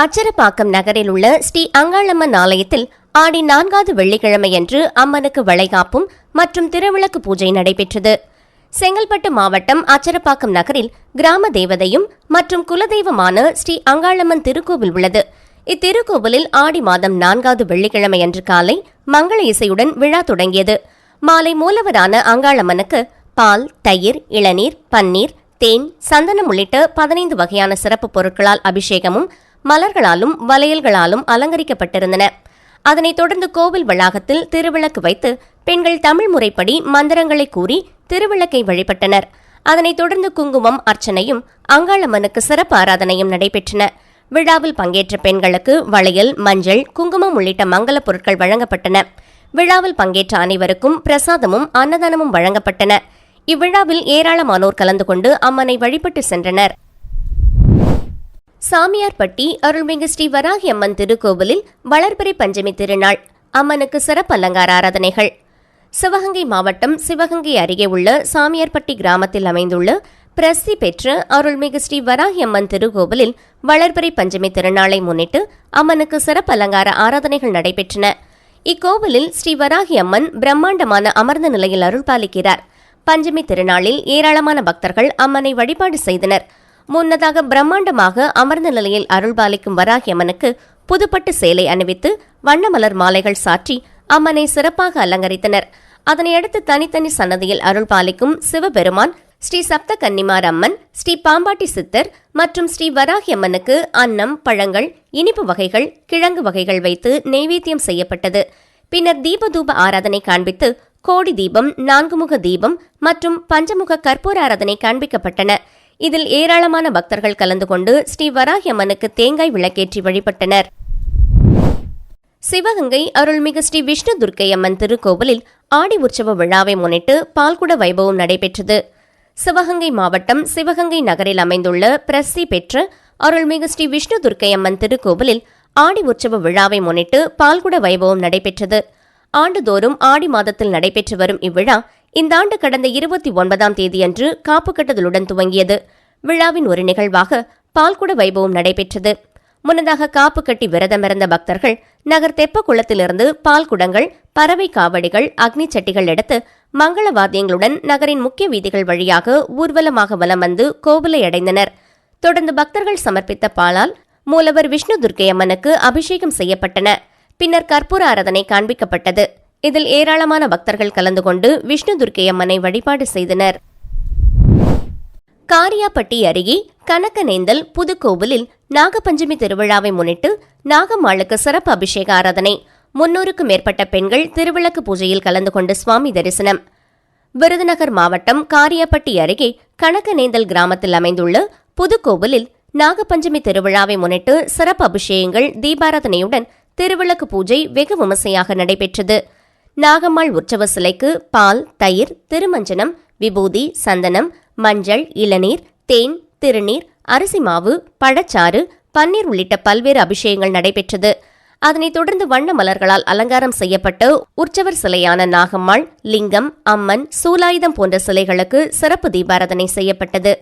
அச்சரப்பாக்கம் நகரில் உள்ள ஸ்ரீ அங்காளம்மன் ஆலயத்தில் ஆடி நான்காவது வெள்ளிக்கிழமையன்று அம்மனுக்கு வளைகாப்பும் மற்றும் திருவிளக்கு பூஜை நடைபெற்றது. செங்கல்பட்டு மாவட்டம் அச்சரப்பாக்கம் நகரில் கிராம தேவதையும் மற்றும் குலதெய்வமான ஸ்ரீ அங்காளம்மன் திருக்கோவில் உள்ளது. இத்திருக்கோவிலில் ஆடி மாதம் நான்காவது வெள்ளிக்கிழமை அன்று காலை மங்கள இசையுடன் விழா தொடங்கியது. மாலை மூலவரான அங்காளம்மனுக்கு பால் தயிர் இளநீர் பன்னீர் தேன் சந்தனம் உள்ளிட்ட பதினைந்து வகையான சிறப்பு பொருட்களால் அபிஷேகமும் மலர்களாலும் வளையல்களாலும் அலங்கரிக்கப்பட்டிருந்தன. அதனைத் தொடர்ந்து கோவில் வளாகத்தில் திருவிளக்கு வைத்து பெண்கள் தமிழ் முறைப்படி மந்திரங்களை கூறி திருவிளக்கை வழிபட்டனர். அதனைத் தொடர்ந்து குங்குமம் அர்ச்சனையும் அங்காளம்மனுக்கு சிறப்பு ஆராதனையும் நடைபெற்றன. விழாவில் பங்கேற்ற பெண்களுக்கு வளையல் மஞ்சள் குங்குமம் உள்ளிட்ட மங்கள பொருட்கள் வழங்கப்பட்டன. விழாவில் பங்கேற்ற அனைவருக்கும் பிரசாதமும் அன்னதானமும் வழங்கப்பட்டன. இவ்விழாவில் ஏராளமானோர் கலந்து கொண்டு அம்மனை வழிபட்டு சென்றனர். சாமியார்பட்டி அருள்மிகு ஸ்ரீ வராகி அம்மன் திருக்கோவிலில் வளர்பிறை பஞ்சமி திருநாள் அம்மனுக்கு சிறப்பு அலங்கார ஆராதனைகள். சிவகங்கை மாவட்டம் சிவகங்கை அருகே உள்ள சாமியார்பட்டி கிராமத்தில் அமைந்துள்ள பிரசித்தி பெற்ற அருள்மிகு ஸ்ரீ வராகி அம்மன் திருக்கோவிலில் வளர்பிறை பஞ்சமி திருநாளை முன்னிட்டு அம்மனுக்கு சிறப்பு அலங்கார ஆராதனைகள் நடைபெற்றன. இக்கோவிலில் ஸ்ரீ வராகி அம்மன் பிரம்மாண்டமான அமர்ந்த நிலையில் அருள் பாலிக்கிறார் பஞ்சமி திருநாளில் ஏராளமான பக்தர்கள் அம்மனை வழிபாடு செய்தனர். முன்னதாக பிரம்மாண்டமாக அமர்ந்த நிலையில் அருள்பாலிக்கும் வராகி அம்மனுக்கு புதுப்பட்டு சேலை அணிவித்து வண்ணமலர் மாலைகள் சாற்றி அம்மனை சிறப்பாக அலங்கரித்தனர். அதனையடுத்து தனித்தனி சன்னதியில் அருள்பாலிக்கும் சிவபெருமான் ஸ்ரீ சப்த கன்னிமார் அம்மன் ஸ்ரீ பாம்பாட்டி சித்தர் மற்றும் ஸ்ரீ வராகி அம்மனுக்கு அன்னம் பழங்கள் இனிப்பு வகைகள் கிழங்கு வகைகள் வைத்து நெய்வேத்தியம் செய்யப்பட்டது. பின்னர் தீபதூப ஆராதனை காண்பித்து கோடி தீபம் நான்குமுக தீபம் மற்றும் பஞ்சமுக கற்பூர ஆராதனை காண்பிக்கப்பட்டன. இதில் ஏராளமான பக்தர்கள் கலந்து கொண்டு ஸ்ரீ வராகியம்மனுக்கு தேங்காய் விளக்கேற்றி வழிபட்டனர். சிவகங்கை அருள்மிகு ஸ்ரீ விஷ்ணு துர்க்கை அம்மன் திருக்கோவிலில் ஆடி உற்சவ விழாவை முன்னிட்டு பால்குட வைபவம் நடைபெற்றது. சிவகங்கை மாவட்டம் சிவகங்கை நகரில் அமைந்துள்ள பிரசி பெற்ற அருள்மிகு ஸ்ரீ விஷ்ணு துர்க்கை அம்மன் திருக்கோவிலில் ஆடி உற்சவ விழாவை முன்னிட்டு பால்குட வைபவம் நடைபெற்றது. ஆண்டுதோறும் ஆடி மாதத்தில் நடைபெற்று வரும் இவ்விழா இந்த ஆண்டு கடந்த இருபத்தி ஒன்பதாம் தேதியன்று காப்பு கட்டுதலுடன் துவங்கியது. விழாவின் ஒரு நிகழ்வாக பால்குட வைபவம் நடைபெற்றது. முன்னதாக காப்பு கட்டி விரதமிருந்த பக்தர்கள் நகர் தெப்ப குளத்திலிருந்து பறவை காவடிகள் அக்னி சட்டிகள் எடுத்து மங்கள வாத்தியங்களுடன் நகரின் முக்கிய வீதிகள் வழியாக ஊர்வலமாக வலம் வந்து கோவிலை அடைந்தனர். தொடர்ந்து பக்தர்கள் சமர்ப்பித்த பாலால் மூலவர் விஷ்ணு துர்க்கை அம்மனுக்கு அபிஷேகம் செய்யப்பட்டன. பின்னர் கற்பூர ஆராதனை காண்பிக்கப்பட்டது. இதில் ஏராளமான பக்தர்கள் கலந்து கொண்டு விஷ்ணு துர்க்கை அம்மனை வழிபாடு செய்தனர். காரியாப்பட்டி அருகே கணக்கநேந்தல் புதுக்கோவிலில் நாகபஞ்சமி திருவிழாவை முன்னிட்டு நாகம்மாளுக்கு சிறப்பு அபிஷேக ஆராதனை. முன்னூறுக்கும் மேற்பட்ட பெண்கள் திருவிளக்கு பூஜையில் கலந்து கொண்டு சுவாமி தரிசனம். விருதுநகர் மாவட்டம் காரியாப்பட்டி அருகே கணக்கநேந்தல் கிராமத்தில் அமைந்துள்ள புதுக்கோவிலில் நாகபஞ்சமி திருவிழாவை முன்னிட்டு சிறப்பு அபிஷேகங்கள் தீபாராதனையுடன் திருவிளக்கு பூஜை வெகு விமர்சையாக நடைபெற்றது. நாகம்மாள் உற்சவ சிலைக்கு பால் தயிர் திருமஞ்சனம் விபூதி சந்தனம் மஞ்சள் இளநீர் தேன் திருநீர் அரிசி மாவு பழச்சாறு பன்னீர் உள்ளிட்ட பல்வேறு அபிஷேகங்கள் நடைபெற்றது. அதனைத் தொடர்ந்து வண்ண மலர்களால் அலங்காரம் செய்யப்பட்ட உற்சவர் சிலையான நாகம்மாள் லிங்கம் அம்மன் சூலாயுதம் போன்ற சிலைகளுக்கு சிறப்பு தீபாராதனை செய்யப்பட்டது.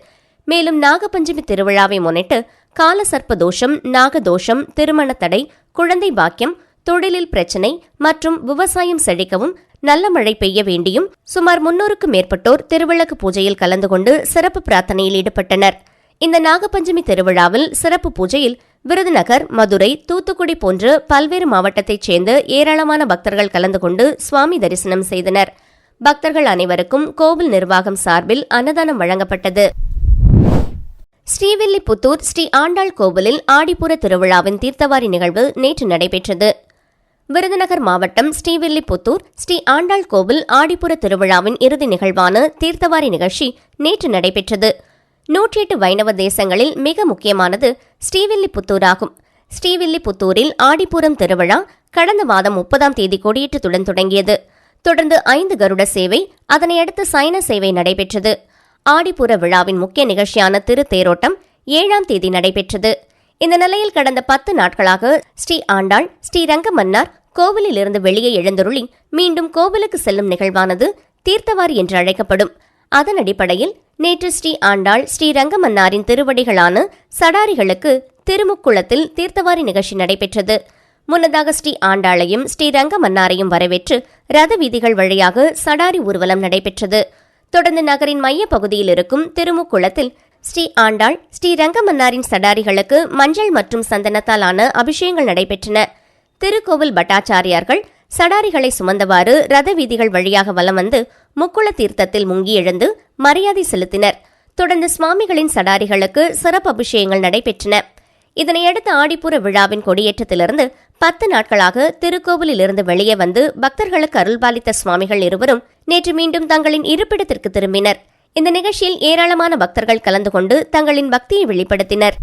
மேலும் நாகபஞ்சமி திருவிழாவை முன்னிட்டு காலசர்ப்ப தோஷம் நாகதோஷம் திருமண தடை குழந்தை பாக்கியம் தொழிலில் பிரச்சினை மற்றும் விவசாயம் செழிக்கவும் நல்ல மழை பெய்ய வேண்டியும் சுமார் முன்னூறுக்கு மேற்பட்டோர் திருவிளக்கு பூஜையில் கலந்து கொண்டு சிறப்பு பிரார்த்தனையில் ஈடுபட்டனர். இந்த நாகபஞ்சமி திருவிழாவில் சிறப்பு பூஜையில் விருதுநகர் மதுரை தூத்துக்குடி போன்ற பல்வேறு மாவட்டத்தைச் சேர்ந்த ஏராளமான பக்தர்கள் கலந்து கொண்டு சுவாமி தரிசனம் செய்தனர். பக்தர்கள் அனைவருக்கும் கோவில் நிர்வாகம் சார்பில் அன்னதானம் வழங்கப்பட்டது. ஸ்ரீவில்லிபுத்தூர் ஸ்ரீ ஆண்டாள் கோவிலில் ஆடிப்புற திருவிழாவின் தீர்த்தவாரி நிகழ்வு நேற்று நடைபெற்றது. விருதுநகர் மாவட்டம் ஸ்ரீவில்லிபுத்தூர் ஸ்ரீ ஆண்டாள் கோவில் ஆடிப்புற திருவிழாவின் இறுதி நிகழ்வான தீர்த்தவாரி நிகழ்ச்சி நேற்று நடைபெற்றது. நூற்றி எட்டு வைணவ தேசங்களில் மிக முக்கியமானது ஸ்ரீவில்லிபுத்தூர் ஆகும் ஸ்ரீவில்லிபுத்தூரில் ஆடிப்புறம் திருவிழா கடந்த மாதம் முப்பதாம் தேதி கொடியேற்றத்துடன் தொடங்கியது. தொடர்ந்து ஐந்து கருட சேவை அதனையடுத்து சைன சேவை நடைபெற்றது. ஆடிப்புற விழாவின் முக்கிய நிகழ்ச்சியான திருத்தேரோட்டம் ஏழாம் தேதி நடைபெற்றது. இந்த நிலையில் கடந்த பத்து நாட்களாக ஸ்ரீ ஆண்டாள் ஸ்ரீ ரங்கமன்னார் கோவிலிலிருந்து வெளியே எழுந்தருளி மீண்டும் கோவிலுக்கு செல்லும் நிகழ்வானது தீர்த்தவாரி என்று அழைக்கப்படும். அதன் அடிப்படையில் நேற்று ஸ்ரீ ஆண்டாள் ஸ்ரீ ரங்கமன்னாரின் திருவடிகளான சடாரிகளுக்கு திருமுக்குளத்தில் தீர்த்தவாரி நிகழ்ச்சி நடைபெற்றது. முன்னதாக ஸ்ரீ ஆண்டாளையும் ஸ்ரீ ரங்கமன்னாரையும் வரவேற்று ரத வீதிகள் வழியாக சடாரி ஊர்வலம் நடைபெற்றது. தொடர்ந்து நகரின் மைய பகுதியில் இருக்கும் திருமுக்குளத்தில் ஸ்ரீ ஆண்டாள் ஸ்ரீ ரங்கமன்னாரின் சடாரிகளுக்கு மஞ்சள் மற்றும் சந்தனத்தாலான அபிஷேகங்கள் நடைபெற்றன. திருக்கோவில் பட்டாச்சாரியார்கள் சடாரிகளை சுமந்தவாறு ரத வீதிகள் வழியாக வலம் வந்து முக்குள தீர்த்தத்தில் முங்கி எழுந்து மரியாதை செலுத்தினர். தொடர்ந்து சுவாமிகளின் சடாரிகளுக்கு சிறப்பு அபிஷேகங்கள் நடைபெற்றன. இதனையடுத்து ஆடிப்புற விழாவின் கொடியேற்றத்திலிருந்து பத்து நாட்களாக திருக்கோவிலில் இருந்து வெளியே வந்து பக்தர்களுக்கு அருள்பாலித்த சுவாமிகள் இருவரும் நேற்று மீண்டும் தங்களின் இருப்பிடத்திற்கு திரும்பினர். இந்த நிகழ்ச்சியில் ஏராளமான பக்தர்கள் கலந்து கொண்டு தங்களின் பக்தியை வெளிப்படுத்தினர்.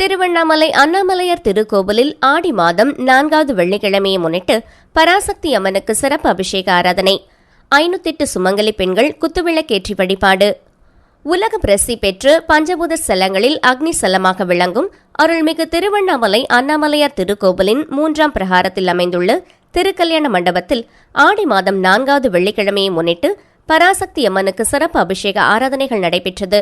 திருவண்ணாமலை அண்ணாமலையார் திருக்கோவிலில் ஆடி மாதம் நான்காவது வெள்ளிக்கிழமையை முன்னிட்டு பராசக்தி அம்மனுக்கு சிறப்பு அபிஷேக ஆராதனை. ஐநூத்தெட்டு சுமங்கலி பெண்கள் குத்துவிளக்கேற்றி வழிபாடு. உலக பிரசி பெற்று பஞ்சபூத ஸ்தலங்களில் அக்னி ஸ்தலமாக விளங்கும் அருள்மிகு திருவண்ணாமலை அண்ணாமலையார் திருக்கோவிலின் மூன்றாம் பிரகாரத்தில் அமைந்துள்ள திருக்கல்யாண மண்டபத்தில் ஆடி மாதம் நான்காவது வெள்ளிக்கிழமையை முன்னிட்டு பராசக்தி அம்மனுக்கு சிறப்பு அபிஷேக ஆராதனைகள் நடைபெற்றது.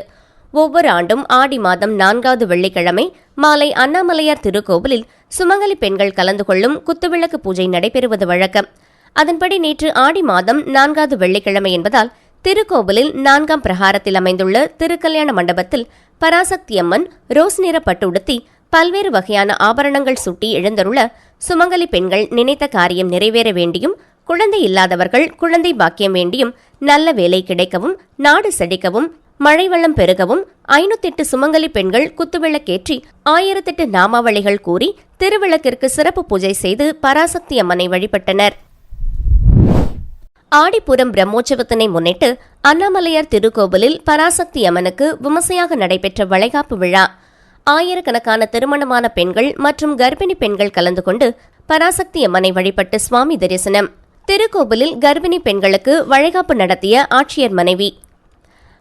ஒவ்வொரு ஆண்டும் ஆடி மாதம் நான்காவது வெள்ளிக்கிழமை மாலை அண்ணாமலையார் திருக்கோவிலில் சுமங்கலி பெண்கள் கலந்து கொள்ளும் குத்துவிளக்கு பூஜை நடைபெறுவது வழக்கம். அதன்படி நேற்று ஆடி மாதம் நான்காவது வெள்ளிக்கிழமை என்பதால் திருக்கோவிலில் நான்காம் பிரகாரத்தில் அமைந்துள்ள திருக்கல்யாண மண்டபத்தில் பராசக்தி அம்மன் ரோஸ் நிற பட்டு உடுத்தி பல்வேறு வகையான ஆபரணங்கள் சுட்டி எழுந்தருள சுமங்கலி பெண்கள் நினைத்த காரியம் நிறைவேற வேண்டியும் குழந்தை இல்லாதவர்கள் குழந்தை பாக்கியம் வேண்டியும் நல்ல வேலை கிடைக்கவும் நாடு செழிக்கவும் மழை வெள்ளம் பெருகவும் ஐநூத்தெட்டு சுமங்கலி பெண்கள் குத்துவிளக்கேற்றி ஆயிரத்தெட்டு நாமாவளிகள் கூறி திருவிளக்கிற்கு சிறப்பு பூஜை செய்து பராசக்தி அம்மனை வழிபட்டனர். ஆடிப்புறம் பிரம்மோற்சவத்தினை முன்னிட்டு அண்ணாமலையார் திருக்கோவிலில் பராசக்தி அம்மனுக்கு விமர்சையாக நடைபெற்ற வளைகாப்பு விழா. ஆயிரக்கணக்கான திருமணமான பெண்கள் மற்றும் கர்ப்பிணி பெண்கள் கலந்து கொண்டு பராசக்தி அம்மனை வழிபட்டு சுவாமி தரிசனம். திருக்கோவிலில் கர்ப்பிணி பெண்களுக்கு வளைகாப்பு நடத்திய ஆட்சியர் மனைவி.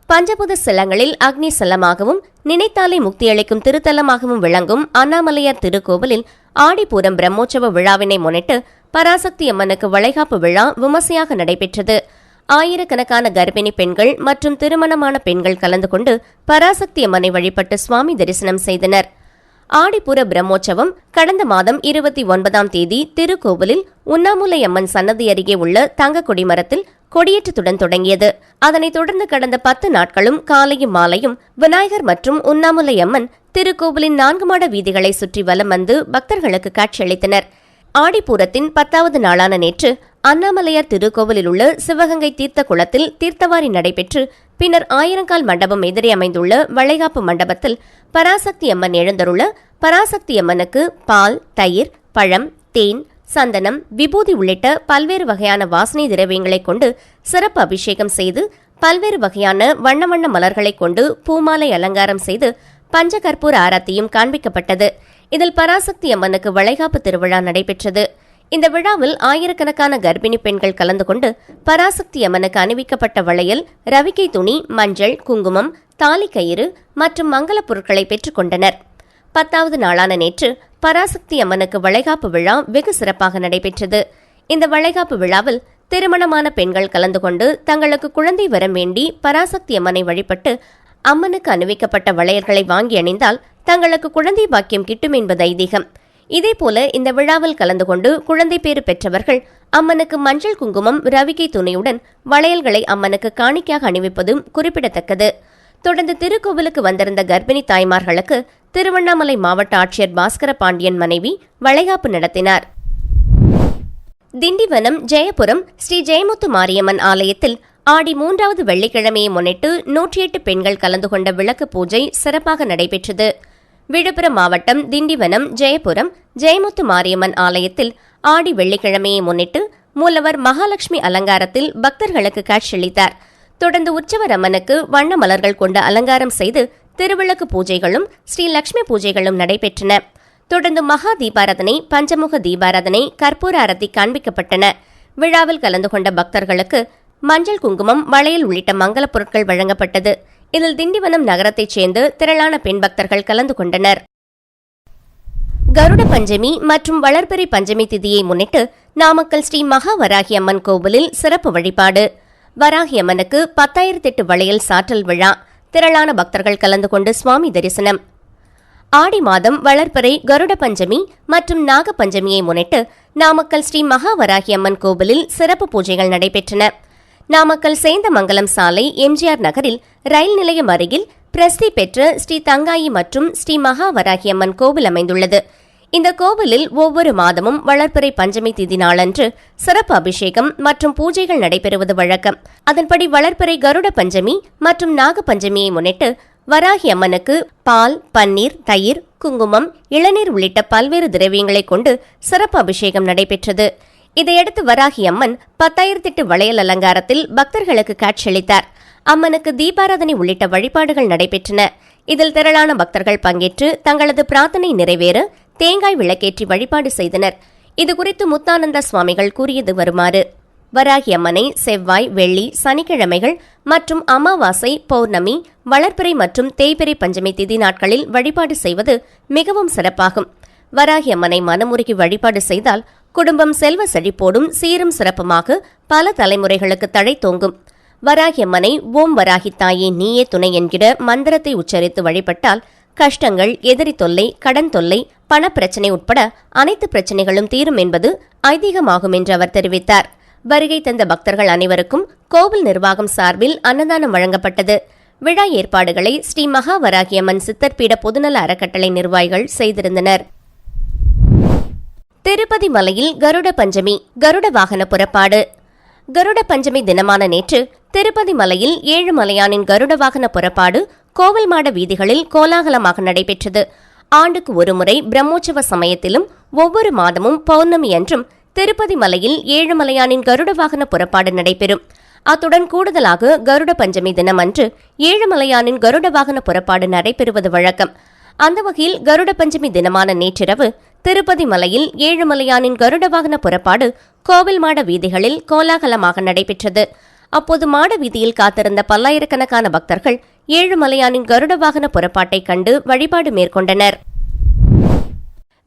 பஞ்சபூத ஸ்தலங்களில் அக்னி ஸ்தலமாகவும் நினைத்தாலே முக்தியளிக்கும் திருத்தலமாகவும் விளங்கும் அண்ணாமலையார் திருக்கோவிலில் ஆடிப்பூரம் பிரம்மோற்சவ விழாவினை முன்னிட்டு பராசக்தி அம்மனுக்கு வளைகாப்பு விழா விமர்சையாக நடைபெற்றது. ஆயிரக்கணக்கான கர்ப்பிணி பெண்கள் மற்றும் திருமணமான பெண்கள் கலந்து கொண்டு பராசக்தி அம்மனை வழிபட்டு சுவாமி தரிசனம் செய்தனர். ஆடிப்புற பிரம்மோற்சவம் கடந்த மாதம் இருபத்தி ஒன்பதாம் தேதி திருக்கோவிலில் உண்ணாமுலை அம்மன் சன்னதி அருகே உள்ள தங்க கொடிமரத்தில் கொடியேற்றத்துடன் தொடங்கியது. அதனைத் தொடர்ந்து கடந்த பத்து நாட்களும் காலையும் மாலையும் விநாயகர் மற்றும் உண்ணாமுலை அம்மன் திருக்கோவிலின் நான்கு மாட வீதிகளை சுற்றி வலம் வந்து பக்தர்களுக்கு காட்சியளித்தனர் ஆடிப்பூரத்தின் பத்தாவது நாளான நேற்று அண்ணாமலையார் திருக்கோவிலில் உள்ள சிவகங்கை தீர்த்த குளத்தில் தீர்த்தவாரி நடைபெற்று பின்னர் ஆயிரங்கால் மண்டபம் எதிரே அமைந்துள்ள வளைகாப்பு மண்டபத்தில் பராசக்தி அம்மன் எழுந்தருள பராசக்தி அம்மனுக்கு பால் தயிர் பழம் தேன் சந்தனம் விபூதி உள்ளிட்ட பல்வேறு வகையான வாசனை திரவியங்களை கொண்டு சிறப்பு அபிஷேகம் செய்து பல்வேறு வகையான வண்ண வண்ண மலர்களை கொண்டு பூமாலை அலங்காரம் செய்து பஞ்சகற்பூர ஆரத்தியும் காண்பிக்கப்பட்டது. இதில் பராசக்தி அம்மனுக்கு வளைகாப்பு திருவிழா நடைபெற்றது. இந்த விழாவில் ஆயிரக்கணக்கான கர்ப்பிணி பெண்கள் கலந்து கொண்டு பராசக்தி அம்மனுக்கு அணிவிக்கப்பட்ட வளையல் ரவிக்கை துணி மஞ்சள் குங்குமம் தாலி கயிறு மற்றும் மங்கள பொருட்களை பெற்றுக் கொண்டனர். பத்தாவது நாளான நேற்று பராசக்தி அம்மனுக்கு வளைகாப்பு விழா வெகு சிறப்பாக நடைபெற்றது. இந்த வளைகாப்பு விழாவில் திருமணமான பெண்கள் கலந்து கொண்டு தங்களுக்கு குழந்தை வரம் வேண்டி பராசக்தி அம்மனை வழிபட்டு அம்மனுக்கு அணிவிக்கப்பட்ட வளையல்களை வாங்கி அணிந்தால் தங்களுக்கு குழந்தை பாக்கியம் கிட்டும் என்பது ஐதீகம். இதேபோல இந்த விழாவில் கலந்து கொண்டு குழந்தை பேறு பெற்றவர்கள் அம்மனுக்கு மஞ்சள் குங்குமம் ரவிக்கை துணையுடன் வளையல்களை அம்மனுக்கு காணிக்கையாக அணிவிப்பதும் குறிப்பிடத்தக்கது. தொடர்ந்து திருக்கோவிலுக்கு வந்திருந்த கர்ப்பிணி தாய்மார்களுக்கு திருவண்ணாமலை மாவட்ட ஆட்சியர் பாஸ்கர பாண்டியன் மனைவி வளைகாப்பு நடத்தினார். திண்டிவனம் ஜெயபுரம் ஸ்ரீ ஜெயமுத்து மாரியம்மன் ஆலயத்தில் ஆடி மூன்றாவது வெள்ளிக்கிழமையை முன்னிட்டு நூற்றி எட்டு பெண்கள் கலந்து கொண்ட விளக்கு பூஜை சிறப்பாக நடைபெற்றது. விழுப்புரம் மாவட்டம் திண்டிவனம் ஜெயபுரம் ஜெயமுத்து மாரியம்மன் ஆலயத்தில் ஆடி வெள்ளிக்கிழமையை முன்னிட்டு மூலவர் மகாலட்சுமி அலங்காரத்தில் பக்தர்களுக்கு காட்சியளித்தார் தொடர்ந்து உற்சவர் அம்மனுக்கு வண்ண மலர்கள் கொண்டு அலங்காரம் செய்து திருவிளக்கு பூஜைகளும் ஸ்ரீ லட்சுமி பூஜைகளும் நடைபெற்றன. தொடர்ந்து மகா தீபாராதனை பஞ்சமுக தீபாராதனை கற்பூர அரத்தி காண்பிக்கப்பட்டன. விழாவில் கலந்து கொண்ட பக்தர்களுக்கு மஞ்சள் குங்குமம் வளையல் உள்ளிட்ட மங்கள பொருட்கள் வழங்கப்பட்டது. இதில் திண்டிவனம் நகரத்தைச் சேர்ந்து திரளான பெண் பக்தர்கள் கலந்து கொண்டனர். கருட பஞ்சமி மற்றும் வளர்பிறை பஞ்சமி திதியை முன்னிட்டு நாமக்கல் ஸ்ரீ மகா வராகி அம்மன் கோவிலில் சிறப்பு வழிபாடு. வராகி அம்மனுக்கு பத்தாயிரத்தெட்டு வளையல் சாற்றல் விழா திரளான பக்தர்கள் கலந்து கொண்டு சுவாமி தரிசனம். ஆடி மாதம் வளர்ப்பறை கருட பஞ்சமி மற்றும் நாக பஞ்சமியை முன்னிட்டு நாமக்கல் ஸ்ரீ மகாவராகி அம்மன் கோவிலில் சிறப்பு பூஜைகள் நடைபெற்றன. நாமக்கல் சேந்தமங்கலம் சாலை எம்ஜிஆர் நகரில் ரயில் நிலையம் அருகில் பிரசித்தி பெற்ற ஸ்ரீ தங்காயி மற்றும் ஸ்ரீ மகாவராகி அம்மன் கோவில் அமைந்துள்ளது. இந்த கோவிலில் ஒவ்வொரு மாதமும் வளர்ப்பிறை பஞ்சமி திதி நாளன்று சிறப்பு அபிஷேகம் மற்றும் பூஜைகள் நடைபெறுவது வழக்கம். அதன்படி வளர்ப்பிறை கருட பஞ்சமி மற்றும் நாக பஞ்சமியை முன்னிட்டு வராகி அம்மனுக்கு பால் பன்னீர் தயிர் குங்குமம் இளநீர் உள்ளிட்ட பல்வேறு திரவியங்களை கொண்டு சிறப்பு அபிஷேகம் நடைபெற்றது. இதையடுத்து வராகி அம்மன் பத்தாயிரத்தெட்டு வளையல் அலங்காரத்தில் பக்தர்களுக்கு காட்சியளித்தார். அம்மனுக்கு தீபாராதனை உள்ளிட்ட வழிபாடுகள் நடைபெற்றன. இதில் திரளான பக்தர்கள் பங்கேற்று தங்களது பிரார்த்தனை நிறைவேற தேங்காய் விளக்கேற்றி வழிபாடு செய்தனர். இதுகுறித்து முத்தானந்த சுவாமிகள் கூறியது வருமாறு வராகி அம்மனை செவ்வாய் வெள்ளி சனிக்கிழமைகள் மற்றும் அமாவாசை பௌர்ணமி வளர்ப்பிறை மற்றும் தேய்பிறை பஞ்சமி திதி நாட்களில் வழிபாடு செய்வது மிகவும் சிறப்பாகும். வராகி அம்மனை மனமுருகி வழிபாடு செய்தால் குடும்பம் செல்வ செழிப்போடும் சீரும் சிறப்புமாக பல தலைமுறைகளுக்கு தழை தோங்கும். வராகி அம்மனை ஓம் வராகி தாயே நீயே துணை என்கிற மந்திரத்தை உச்சரித்து வழிபட்டால் கஷ்டங்கள் எதிரி தொல்லை கடன் தொல்லை பணப்பிரச்சனை உட்பட அனைத்து பிரச்சனைகளும் தீரும் என்பது ஐதீகமாகும் என்று அவர் தெரிவித்தார். வருகை தந்த பக்தர்கள் அனைவருக்கும் கோவில் நிர்வாகம் சார்பில் அன்னதானம் வழங்கப்பட்டது. விழா ஏற்பாடுகளை ஸ்ரீ மகாவராகியம்மன் சித்தர்பீட பொதுநல அறக்கட்டளை நிர்வாகிகள் செய்திருந்தனர். திருப்பதி மலையில் கருட பஞ்சமி கருட வாகன புறப்பாடு. கருட பஞ்சமி தினமான நேற்று திருப்பதி மலையில் ஏழு மலையானின் கருட வாகன புறப்பாடு கோவில் மாட வீதிகளில் கோலாகலமாக நடைபெற்றது. ஆண்டுக்கு ஒருமுறை பிரம்மோற்சவ சமயத்திலும் ஒவ்வொரு மாதமும் பௌர்ணமி அன்றும் திருப்பதி மலையில் ஏழுமலையானின் கருட வாகன புறப்பாடு நடைபெறும். அத்துடன் கூடுதலாக கருட பஞ்சமி தினம் அன்று ஏழுமலையானின் கருட வாகன புறப்பாடு நடைபெறுவது வழக்கம். அந்த வகையில் கருட பஞ்சமி தினமான நேற்றிரவு திருப்பதி மலையில் ஏழுமலையானின் கருட வாகன புறப்பாடு கோவில் மாட வீதிகளில் கோலாகலமாக நடைபெற்றது. அப்போது மாட வீதியில் காத்திருந்த பல்லாயிரக்கணக்கான பக்தர்கள் ஏழுமலையானின் கருட வாகன புறப்பாட்டை கண்டு வழிபாடு மேற்கொண்டனர்.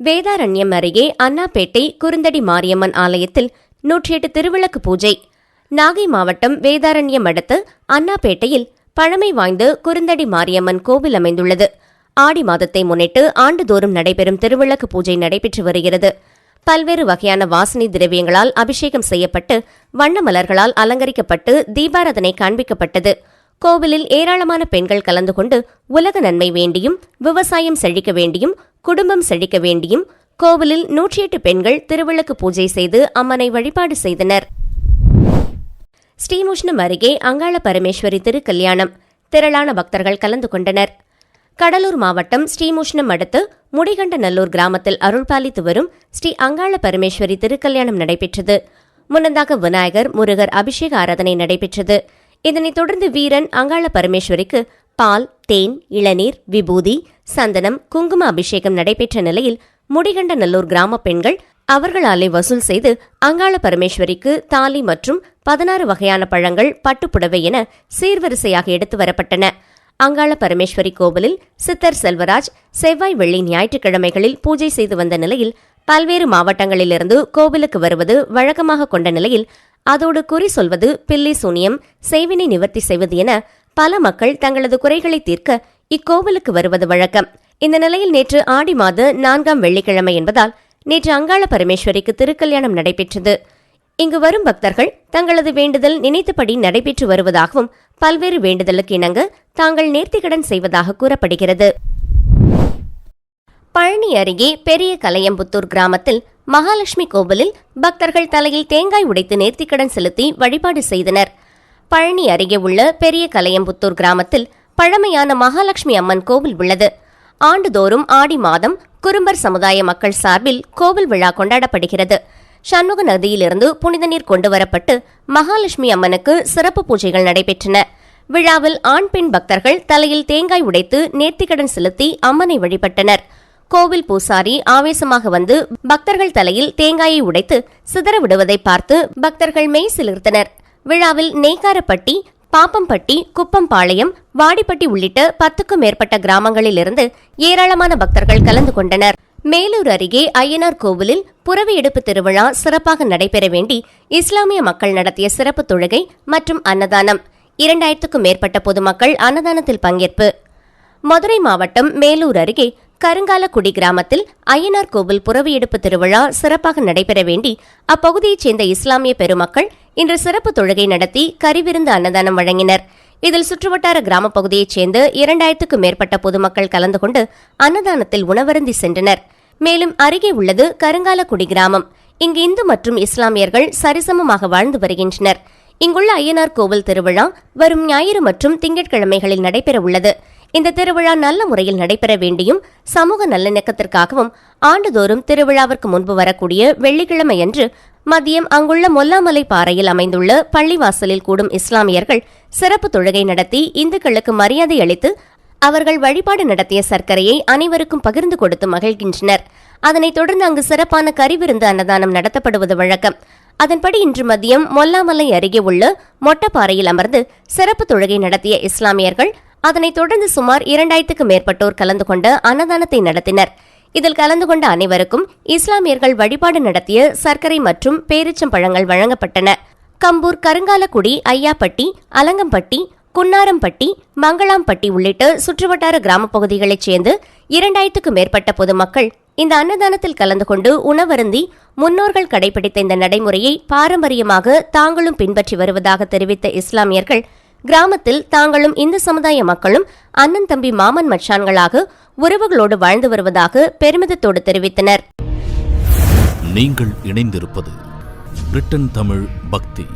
வேதாரண்யம் அருகே அண்ணாப்பேட்டை குறுந்தடி மாரியம்மன் ஆலயத்தில் நூற்றி எட்டு திருவிளக்கு பூஜை. நாகை மாவட்டம் வேதாரண்யம் அடுத்து அண்ணாப்பேட்டையில் பழமை வாய்ந்த குறுந்தடி மாரியம்மன் கோவில் அமைந்துள்ளது. ஆடி மாதத்தை முன்னிட்டு ஆண்டுதோறும் நடைபெறும் திருவிளக்கு பூஜை நடைபெற்று வருகிறது. பல்வேறு வகையான வாசனை திரவியங்களால் அபிஷேகம் செய்யப்பட்டு வண்ண மலர்களால் அலங்கரிக்கப்பட்டு தீபாராதனை காண்பிக்கப்பட்டது. கோவிலில் ஏராளமான பெண்கள் கலந்து கொண்டு உலக நன்மை வேண்டியும் விவசாயம் செழிக்க வேண்டியும் குடும்பம் செழிக்க வேண்டியும் கோவிலில் நூற்றி எட்டு பெண்கள் திருவிளக்கு பூஜை செய்து அம்மனை வழிபாடு செய்தனர். ஸ்ரீமுஷ்ணம் அருகே அங்காள பரமேஸ்வரி திருக்கல்யாணம். திரளான பக்தர்கள் கலந்து கொண்டனர். கடலூர் மாவட்டம் ஸ்ரீமுஷ்ணம் அடுத்து முடிகண்டநல்லூர் கிராமத்தில் அருள்பாலித்து வரும் ஸ்ரீ அங்காள பரமேஸ்வரி திருக்கல்யாணம் நடைபெற்றது. முன்னதாக விநாயகர் முருகர் அபிஷேக ஆராதனை நடைபெற்றது. இதனைத் தொடர்ந்து வீரன் அங்காள பரமேஸ்வரிக்கு பால் தேன் இளநீர் விபூதி சந்தனம் குங்கும அபிஷேகம் நடைபெற்ற நிலையில் முடிகண்டநல்லூர் கிராம பெண்கள் அவர்களாலே வசூல் செய்து அங்காள பரமேஸ்வரிக்கு தாலி மற்றும் பதினாறு வகையான பழங்கள் பட்டுப்புடவை என சீர்வரிசையாக எடுத்து வரப்பட்டன. அங்காள பரமேஸ்வரி கோவிலில் சித்தர் செல்வராஜ் செவ்வாய் வெள்ளி ஞாயிற்றுக்கிழமைகளில் பூஜை செய்து வந்த நிலையில் பல்வேறு மாவட்டங்களிலிருந்து கோவிலுக்கு வருவது வழக்கமாக கொண்ட நிலையில் அதோடு குறி சொல்வது பில்லி சூனியம் செய்வினை நிவர்த்தி செய்வது என பல மக்கள் தங்களது குறைகளை தீர்க்க இக்கோவிலுக்கு வருவது வழக்கம். இந்த நிலையில் நேற்று ஆடி மாத நான்காம் வெள்ளிக்கிழமை என்பதால் நேற்று அங்காள பரமேஸ்வரிக்கு திருக்கல்யாணம் நடைபெற்றது. இங்கு வரும் பக்தர்கள் தங்களது வேண்டுதல் நினைத்தபடி நடைபெற்று வருவதாகவும் பல்வேறு வேண்டுதலுக்கு இணங்க தாங்கள் நேர்த்திக்கடன் செய்வதாக கூறப்படுகிறது. பழனி அருகே பெரிய கலையம்புத்தூர் கிராமத்தில் மகாலட்சுமி கோவிலில் பக்தர்கள் தலையில் தேங்காய் உடைத்து நேர்த்திக்கடன் செலுத்தி வழிபாடு செய்தனர். பழனி அருகே உள்ள பெரிய கலையம்புத்தூர் கிராமத்தில் பழமையான மகாலட்சுமி அம்மன் கோவில் உள்ளது. ஆண்டுதோறும் ஆடி மாதம் குறும்பர் சமுதாய மக்கள் சார்பில் கோவில் விழா கொண்டாடப்படுகிறது. சண்முக நதியிலிருந்து புனித நீர் கொண்டு வரப்பட்டு மகாலட்சுமி அம்மனுக்கு சிறப்பு பூஜைகள் நடைபெற்றன. விழாவில் ஆண் பெண் பக்தர்கள் தலையில் தேங்காய் உடைத்து நேர்த்திக்கடன் செலுத்தி அம்மனை வழிபட்டனர். கோவில் பூசாரி ஆவேசமாக வந்து பக்தர்கள் தலையில் தேங்காயை உடைத்து சிதற விடுவதை பார்த்து பக்தர்கள் மெய் சிலிர்த்தனர். விழாவில் நெய்காரப்பட்டி பாப்பம்பட்டி குப்பம்பாளையம் வாடிப்பட்டி உள்ளிட்ட பத்துக்கும் மேற்பட்ட கிராமங்களிலிருந்து ஏராளமான பக்தர்கள் கலந்து கொண்டனர். மேலூர் அருகே ஐயனார் கோவிலில் புறவி எடுப்பு திருவிழா சிறப்பாக நடைபெற வேண்டி இஸ்லாமிய மக்கள் நடத்திய சிறப்பு தொழுகை மற்றும் அன்னதானம். இரண்டாயிரத்துக்கும் மேற்பட்ட பொதுமக்கள் அன்னதானத்தில் பங்கேற்பு. மதுரை மாவட்டம் மேலூர் அருகே கருங்காலக்குடி கிராமத்தில் ஐயனார் கோவில் புறவு எடுப்பு திருவிழா சிறப்பாக நடைபெற வேண்டி அப்பகுதியைச் சேர்ந்த இஸ்லாமிய பெருமக்கள் இன்று சிறப்பு தொழுகை நடத்தி கறிவிருந்து அன்னதானம் வழங்கினர். இதில் சுற்றுவட்டார கிராமப் பகுதியைச் சேர்ந்த இரண்டாயிரத்துக்கும் மேற்பட்ட பொதுமக்கள் கலந்து கொண்டு அன்னதானத்தில் உணவருந்தி சென்றனர். மேலும் அருகே உள்ளது கருங்காலக்குடி கிராமம். இங்கு இந்து மற்றும் இஸ்லாமியர்கள் சரிசமமாக வாழ்ந்து வருகின்றனர். இங்குள்ள ஐயனார் கோவில் திருவிழா வரும் ஞாயிறு மற்றும் திங்கட்கிழமைகளில் நடைபெற உள்ளது இந்த திருவிழா நல்ல முறையில் நடைபெற வேண்டியும் சமூக நல்லிணக்கத்திற்காகவும் ஆண்டுதோறும் திருவிழாவிற்கு முன்பு வரக்கூடிய வெள்ளிக்கிழமையன்று மதியம் அங்குள்ள மொல்லாமலை பாறையில் அமைந்துள்ள பள்ளிவாசலில் கூடும் இஸ்லாமியர்கள் சிறப்பு தொழுகை நடத்தி இந்துக்களுக்கு மரியாதை அளித்து அவர்கள் வழிபாடு நடத்திய சர்க்கரையை அனைவருக்கும் பகிர்ந்து கொடுத்து மகிழ்கின்றனர். அதனைத் தொடர்ந்து அங்கு சிறப்பான கறிவிருந்து அன்னதானம் நடத்தப்படுவது வழக்கம். அதன்படி இன்று மதியம் மொல்லாமலை அருகே உள்ள மொட்டப்பாறையில் அமர்ந்து சிறப்பு தொழுகை நடத்திய இஸ்லாமியர்கள் அதனைத் தொடர்ந்து சுமார் இரண்டாயிரத்துக்கும் மேற்பட்டோர் கலந்து கொண்ட அன்னதானத்தை நடத்தினர். இதில் கலந்து கொண்ட அனைவருக்கும் இஸ்லாமியர்கள் வழிபாடு நடத்திய சர்க்கரை மற்றும் பேரிச்சம் பழங்கள் வழங்கப்பட்டன. கம்பூர் கருங்காலக்குடி ஐயாப்பட்டி அலங்கம்பட்டி குன்னாரம்பட்டி மங்களாம்பட்டி உள்ளிட்ட சுற்றுவட்டார கிராமப் பகுதிகளைச் சேர்ந்து இரண்டாயிரத்துக்கும் மேற்பட்ட பொதுமக்கள் இந்த அன்னதானத்தில் கலந்து கொண்டு உணவருந்தி முன்னோர்கள் கடைபிடித்த இந்த நடைமுறையை பாரம்பரியமாக தாங்களும் பின்பற்றி வருவதாக தெரிவித்த இஸ்லாமியர்கள் கிராமத்தில் தாங்களும் இந்து சமுதாய மக்களும் அண்ணன் தம்பி மாமன் மச்சான்களாக உறவுகளோடு வாழ்ந்து வருவதாக பெருமிதத்தோடு தெரிவித்தனர். நீங்கள் இணைந்திருப்பது பிரிட்டன் தமிழ் பக்தி.